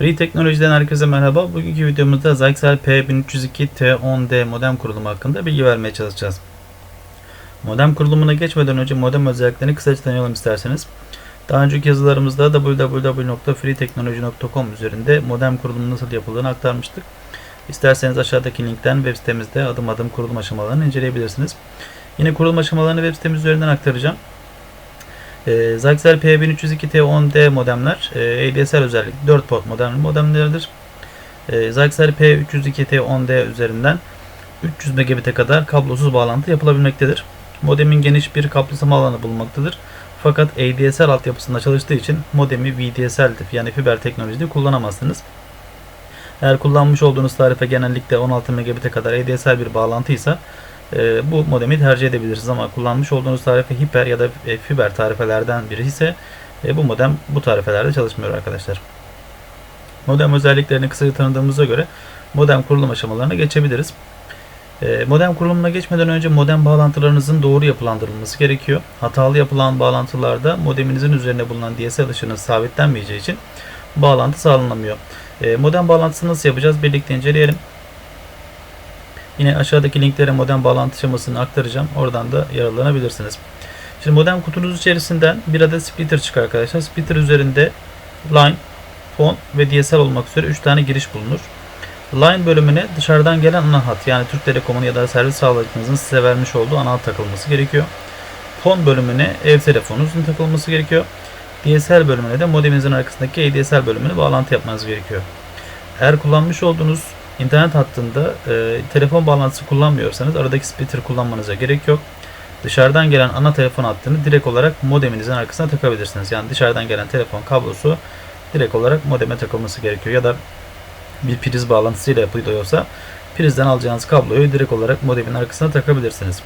Free Teknoloji'den herkese merhaba. Bugünkü videomuzda Zyxel P1302 T10D modem kurulumu hakkında bilgi vermeye çalışacağız. Modem kurulumuna geçmeden önce modem özelliklerini kısaca tanıyalım isterseniz. Daha önceki yazılarımızda www.freeteknoloji.com üzerinde modem kurulumu nasıl yapıldığını aktarmıştık. İsterseniz aşağıdaki linkten web sitemizde adım adım kurulum aşamalarını inceleyebilirsiniz. Yine kurulum aşamalarını web sitemiz üzerinden aktaracağım. E, Zyxel P1302T10D modemler e, ADSL özellikle 4 port modem modemleridir. E, Zyxel P302T10D üzerinden 300 megabit'e kadar kablosuz bağlantı yapılabilmektedir. Modemin geniş bir kablosama alanı bulunmaktadır. Fakat ADSL altyapısında çalıştığı için modemi VDSL yani fiber teknolojide kullanamazsınız. Eğer kullanmış olduğunuz tarife genellikle 16 megabit'e kadar ADSL bir bağlantıysa e, bu modemi tercih edebilirsiniz ama kullanmış olduğunuz tarife hiper ya da e, fiber tarifelerden biri ise e, bu modem bu tarifelerde çalışmıyor arkadaşlar. Modem özelliklerini kısaca tanıdığımıza göre modem kurulum aşamalarına geçebiliriz. E, modem kurulumuna geçmeden önce modem bağlantılarınızın doğru yapılandırılması gerekiyor. Hatalı yapılan bağlantılarda modeminizin üzerinde bulunan DSL ışığının sabitlenmeyeceği için bağlantı sağlanamıyor. E, modem bağlantısını nasıl yapacağız? Birlikte inceleyelim. Yine aşağıdaki linklere modem bağlantı şemasını aktaracağım. Oradan da yararlanabilirsiniz. Şimdi modem kutunuz içerisinden bir adet splitter çıkar arkadaşlar. Splitter üzerinde line, phone ve DSL olmak üzere 3 tane giriş bulunur. Line bölümüne dışarıdan gelen ana hat yani Türk Telekom'un ya da servis sağlayıcınızın size vermiş olduğu ana hat takılması gerekiyor. Phone bölümüne ev telefonunuzun takılması gerekiyor. DSL bölümüne de modeminizin arkasındaki ADSL bölümüne bağlantı yapmanız gerekiyor. Eğer kullanmış olduğunuz internet hattında e, telefon bağlantısı kullanmıyorsanız aradaki splitter kullanmanıza gerek yok. Dışarıdan gelen ana telefon hattını direkt olarak modeminizin arkasına takabilirsiniz. Yani dışarıdan gelen telefon kablosu direkt olarak modeme takılması gerekiyor. Ya da bir priz bağlantısıyla yapılıyorsa prizden alacağınız kabloyu direkt olarak modemin arkasına takabilirsiniz.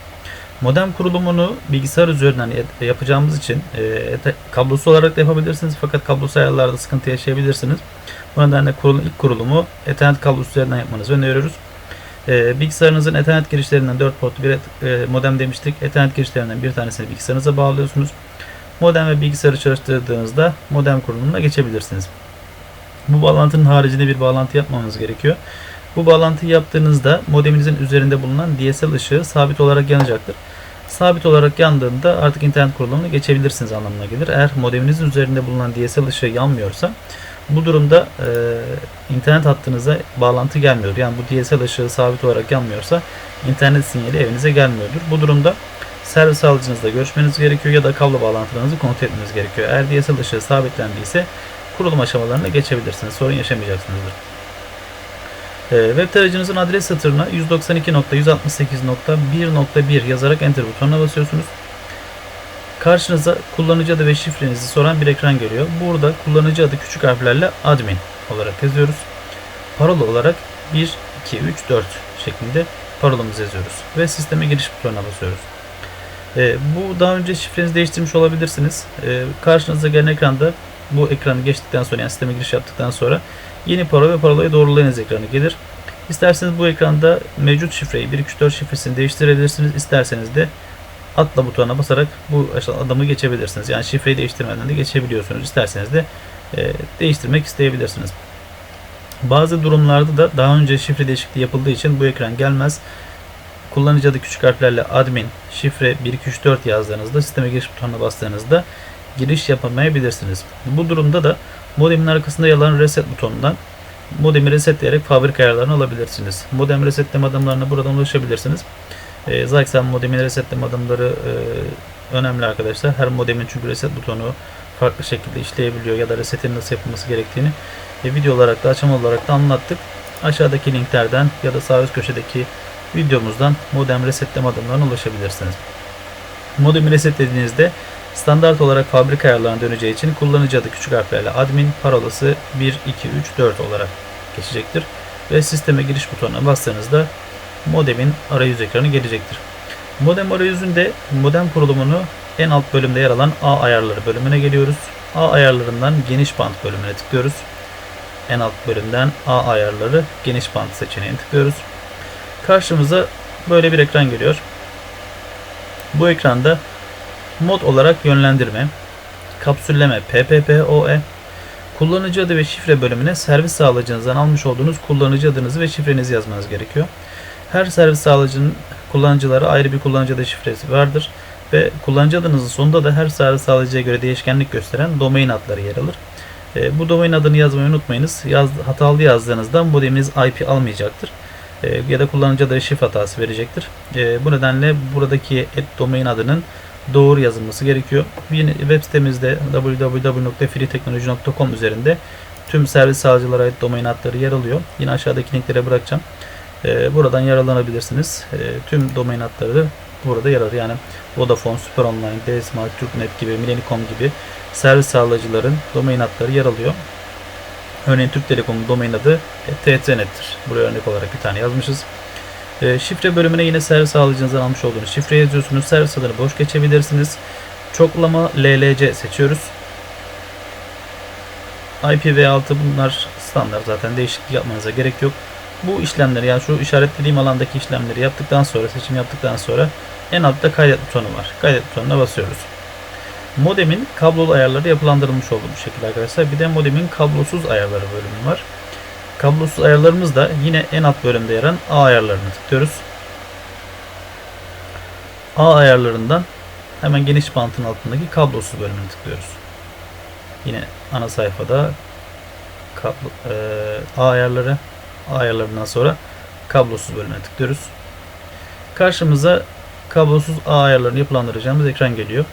Modem kurulumunu bilgisayar üzerinden yapacağımız için e, kablosu olarak da yapabilirsiniz fakat kablosu ayarlarda sıkıntı yaşayabilirsiniz. Bu nedenle kurulum, ilk kurulumu Ethernet kablosu üzerinden yapmanızı öneriyoruz. E, bilgisayarınızın Ethernet girişlerinden 4 portlu bir e, modem demiştik. Ethernet girişlerinden bir tanesini bilgisayarınıza bağlıyorsunuz. Modem ve bilgisayarı çalıştırdığınızda modem kurulumuna geçebilirsiniz. Bu bağlantının haricinde bir bağlantı yapmanız gerekiyor. Bu bağlantıyı yaptığınızda modeminizin üzerinde bulunan DSL ışığı sabit olarak yanacaktır. Sabit olarak yandığında artık internet kurulumuna geçebilirsiniz anlamına gelir. Eğer modeminizin üzerinde bulunan DSL ışığı yanmıyorsa bu durumda e, internet hattınıza bağlantı gelmiyor. Yani bu DSL ışığı sabit olarak yanmıyorsa internet sinyali evinize gelmiyordur. Bu durumda servis alıcınızla görüşmeniz gerekiyor ya da kablo bağlantılarınızı kontrol etmeniz gerekiyor. Eğer DSL ışığı sabitlendiyse kurulum aşamalarına geçebilirsiniz. Sorun yaşamayacaksınızdır. E, web tarayıcınızın adres satırına 192.168.1.1 yazarak enter butonuna basıyorsunuz. Karşınıza kullanıcı adı ve şifrenizi soran bir ekran geliyor. Burada kullanıcı adı küçük harflerle admin olarak yazıyoruz. Parola olarak 1, 2, 3, 4 şeklinde parolamızı yazıyoruz. Ve sisteme giriş butonuna basıyoruz. E, bu daha önce şifrenizi değiştirmiş olabilirsiniz. E, karşınıza gelen ekranda bu ekranı geçtikten sonra yani sisteme giriş yaptıktan sonra yeni parola ve parolayı doğrulayınız ekranı gelir. İsterseniz bu ekranda mevcut şifreyi 124 şifresini değiştirebilirsiniz. İsterseniz de atla butonuna basarak bu adamı geçebilirsiniz. Yani şifreyi değiştirmeden de geçebiliyorsunuz. İsterseniz de e, değiştirmek isteyebilirsiniz. Bazı durumlarda da daha önce şifre değişikliği yapıldığı için bu ekran gelmez. Kullanıcı adı küçük harflerle admin şifre 1234 yazdığınızda sisteme giriş butonuna bastığınızda giriş yapamayabilirsiniz. Bu durumda da modemin arkasında yer alan reset butonundan modemi resetleyerek fabrika ayarlarını alabilirsiniz. Modem resetleme adımlarına buradan ulaşabilirsiniz. E, Zyxel modemin resetleme adımları e, önemli arkadaşlar. Her modemin çünkü reset butonu farklı şekilde işleyebiliyor ya da resetin nasıl yapılması gerektiğini e, video olarak da açma olarak da anlattık. Aşağıdaki linklerden ya da sağ üst köşedeki videomuzdan modem resetleme adımlarına ulaşabilirsiniz. Modemi resetlediğinizde standart olarak fabrika ayarlarına döneceği için kullanıcı adı küçük harflerle admin parolası 1, 2, 3, 4 olarak geçecektir. Ve sisteme giriş butonuna bastığınızda modemin arayüz ekranı gelecektir. Modem arayüzünde modem kurulumunu en alt bölümde yer alan A ayarları bölümüne geliyoruz. A ayarlarından geniş band bölümüne tıklıyoruz. En alt bölümden A ayarları geniş band seçeneğini tıklıyoruz. Karşımıza böyle bir ekran geliyor. Bu ekranda mod olarak yönlendirme, kapsülleme PPPoE, Kullanıcı adı ve şifre bölümüne servis sağlayıcınızdan almış olduğunuz kullanıcı adınızı ve şifrenizi yazmanız gerekiyor. Her servis sağlayıcının kullanıcılara ayrı bir kullanıcı adı şifresi vardır ve kullanıcı adınızın sonunda da her servis sağlayıcıya göre değişkenlik gösteren domain adları yer alır. E, bu domain adını yazmayı unutmayınız. Yaz, hatalı yazdığınızda modeminiz IP almayacaktır. E, ya da kullanıcı adı şifre hatası verecektir. E, bu nedenle buradaki et domain adının doğru yazılması gerekiyor. Yine web sitemizde www.freeteknoloji.com üzerinde tüm servis sağlayıcılara ait domain adları yer alıyor. Yine aşağıdaki linklere bırakacağım. E, buradan yararlanabilirsiniz. E, tüm domain adları burada yer alır. Yani Vodafone, Super Online, D-Smart, Türknet gibi, Milenicom gibi servis sağlayıcıların domain adları yer alıyor. Örneğin Türk Telekom'un domain adı TTNet'tir. Buraya örnek olarak bir tane yazmışız. E, şifre bölümüne yine servis sağlayıcınızdan almış olduğunuz şifre yazıyorsunuz. Servis adını boş geçebilirsiniz. Çoklama LLC seçiyoruz. IPv6 bunlar standart zaten değişiklik yapmanıza gerek yok. Bu işlemleri yani şu işaretlediğim alandaki işlemleri yaptıktan sonra seçim yaptıktan sonra en altta kaydet butonu var. Kaydet butonuna basıyoruz. Modemin kablolu ayarları yapılandırılmış olduğu bu şekilde arkadaşlar. Bir de modemin kablosuz ayarları bölümü var. Kablosuz ayarlarımız da yine en alt bölümde yer alan A ayarlarını tıklıyoruz. A ayarlarından hemen geniş bantın altındaki kablosuz bölümünü tıklıyoruz. Yine ana sayfada kablo, e, A ayarları A ayarlarından sonra kablosuz bölümüne tıklıyoruz. Karşımıza kablosuz ağ ayarlarını yapılandıracağımız ekran geliyor.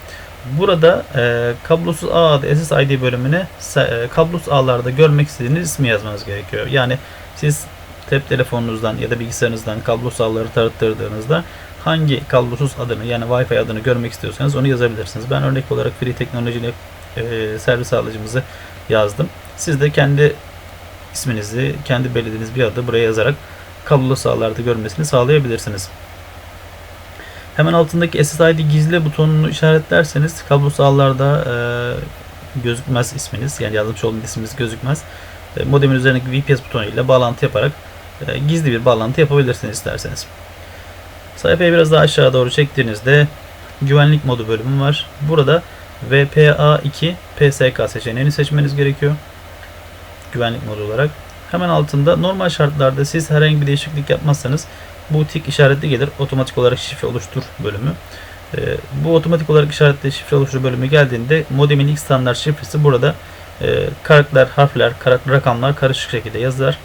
Burada e, kablosuz ağ adı SSID bölümüne e, kablosuz ağlarda görmek istediğiniz ismi yazmanız gerekiyor. Yani siz cep telefonunuzdan ya da bilgisayarınızdan kablosuz ağları tarattırdığınızda hangi kablosuz adını yani Wi-Fi adını görmek istiyorsanız onu yazabilirsiniz. Ben örnek olarak Free Teknoloji ile servis sağlayıcımızı yazdım. Siz de kendi isminizi, kendi belirlediğiniz bir adı buraya yazarak kablosuz ağlarda görmesini sağlayabilirsiniz. Hemen altındaki SSID gizli butonunu işaretlerseniz kablosuz ağlarda e, gözükmez isminiz. Yani yazmış olduğunuz isminiz gözükmez. E, modemin üzerindeki VPS butonu ile bağlantı yaparak e, gizli bir bağlantı yapabilirsiniz isterseniz. Sayfayı biraz daha aşağı doğru çektiğinizde güvenlik modu bölümü var. Burada VPA2 PSK seçeneğini seçmeniz gerekiyor. Güvenlik modu olarak. Hemen altında normal şartlarda siz herhangi bir değişiklik yapmazsanız bu tik işaretli gelir. Otomatik olarak şifre oluştur bölümü. E, bu otomatik olarak işaretli şifre oluştur bölümü geldiğinde modemin ilk standart şifresi burada e, karakter, harfler, karakter, rakamlar karışık şekilde yazılır.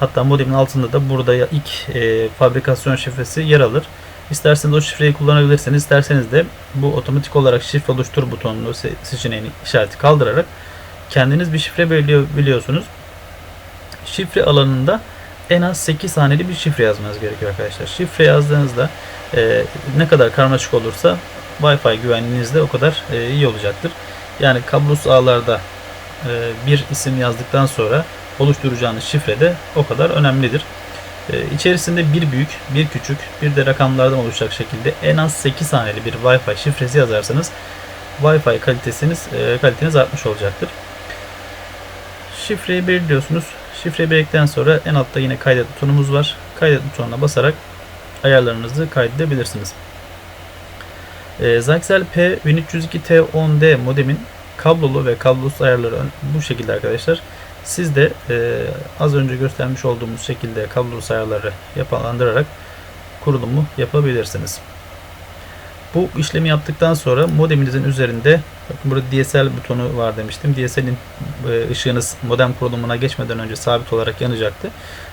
Hatta modemin altında da burada ilk e, fabrikasyon şifresi yer alır. İsterseniz o şifreyi kullanabilirsiniz. İsterseniz de bu otomatik olarak şifre oluştur butonunu seçeneğini işareti kaldırarak kendiniz bir şifre biliyorsunuz. Şifre alanında en az 8 haneli bir şifre yazmanız gerekiyor arkadaşlar. Şifre yazdığınızda e, ne kadar karmaşık olursa Wi-Fi güvenliğiniz de o kadar e, iyi olacaktır. Yani kablosuz ağlarda e, bir isim yazdıktan sonra oluşturacağınız şifre de o kadar önemlidir. E, içerisinde bir büyük, bir küçük, bir de rakamlardan oluşacak şekilde en az 8 haneli bir Wi-Fi şifresi yazarsanız Wi-Fi kalitesiniz, e, kaliteniz artmış olacaktır. Şifreyi belirliyorsunuz. Şifreyi belirledikten sonra en altta yine kaydet butonumuz var. Kaydet butonuna basarak ayarlarınızı kaydedebilirsiniz. E, Zyxel P1302T10D modemin kablolu ve kablosuz ayarları bu şekilde arkadaşlar. Siz de e, az önce göstermiş olduğumuz şekilde kablosuz ayarları yapılandırarak kurulumu yapabilirsiniz. Bu işlemi yaptıktan sonra modeminizin üzerinde bakın burada DSL butonu var demiştim. DSL'in e, ışığınız modem kurulumuna geçmeden önce sabit olarak yanacaktı.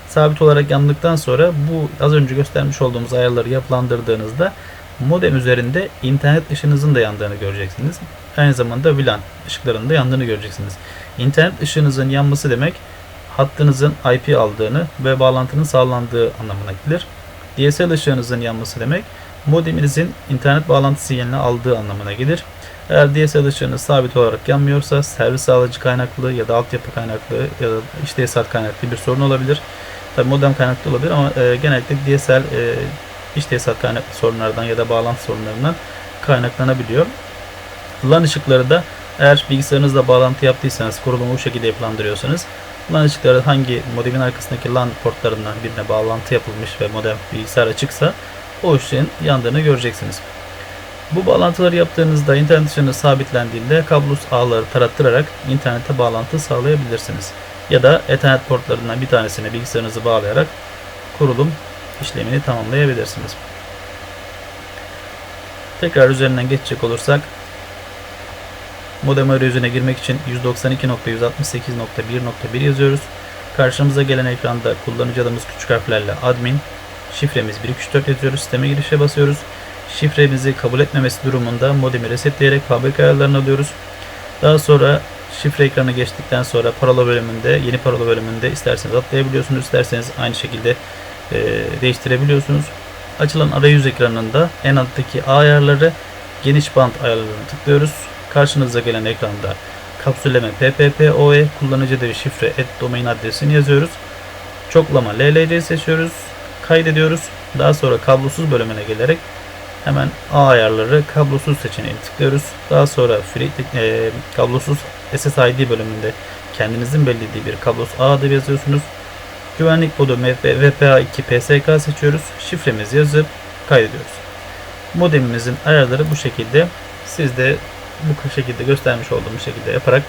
Sabit olarak yandıktan sonra bu az önce göstermiş olduğumuz ayarları yapılandırdığınızda modem üzerinde internet ışığınızın da yandığını göreceksiniz. Aynı zamanda WLAN ışıklarının da yandığını göreceksiniz. İnternet ışığınızın yanması demek hattınızın IP aldığını ve bağlantının sağlandığı anlamına gelir. DSL ışığınızın yanması demek modeminizin internet bağlantı sinyalini aldığı anlamına gelir. Eğer DSL ışığınız sabit olarak yanmıyorsa servis sağlayıcı kaynaklı ya da altyapı kaynaklı ya da iş tesisat kaynaklı bir sorun olabilir. Tabi modem kaynaklı olabilir ama e, genellikle DSL e, iş tesisat kaynaklı sorunlardan ya da bağlantı sorunlarından kaynaklanabiliyor. LAN ışıkları da eğer bilgisayarınızla bağlantı yaptıysanız, kurulumu bu şekilde yapılandırıyorsanız LAN ışıkları hangi modemin arkasındaki LAN portlarından birine bağlantı yapılmış ve modem bilgisayar açıksa o ışığın yandığını göreceksiniz. Bu bağlantıları yaptığınızda internet dışında sabitlendiğinde kablosuz ağları tarattırarak internete bağlantı sağlayabilirsiniz. Ya da Ethernet portlarından bir tanesine bilgisayarınızı bağlayarak kurulum işlemini tamamlayabilirsiniz. Tekrar üzerinden geçecek olursak modem arayüzüne girmek için 192.168.1.1 yazıyoruz. Karşımıza gelen ekranda kullanıcı adımız küçük harflerle admin, şifremiz 1234 yazıyoruz. Sisteme girişe basıyoruz. Şifremizi kabul etmemesi durumunda modemi resetleyerek fabrika ayarlarını alıyoruz. Daha sonra şifre ekranı geçtikten sonra parola bölümünde, yeni parola bölümünde isterseniz atlayabiliyorsunuz, isterseniz aynı şekilde e, değiştirebiliyorsunuz. Açılan arayüz ekranında en alttaki A ayarları, geniş band ayarlarını tıklıyoruz. Karşınıza gelen ekranda kapsülleme PPPoE kullanıcı adı şifre et domain adresini yazıyoruz. Çoklama LLC seçiyoruz. Kaydediyoruz. Daha sonra kablosuz bölümüne gelerek hemen A ayarları kablosuz seçeneğini tıklıyoruz. Daha sonra free, e, kablosuz SSID bölümünde kendinizin belirlediği bir kablosuz ağ adı yazıyorsunuz. Güvenlik kodu VPA2 PSK seçiyoruz. Şifremizi yazıp kaydediyoruz. Modemimizin ayarları bu şekilde. Siz de bu şekilde göstermiş olduğum şekilde yaparak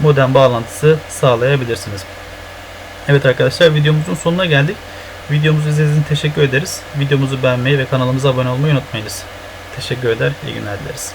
modem bağlantısı sağlayabilirsiniz. Evet arkadaşlar videomuzun sonuna geldik. Videomuzu izlediğiniz için teşekkür ederiz. Videomuzu beğenmeyi ve kanalımıza abone olmayı unutmayınız. Teşekkür eder, iyi günler dileriz.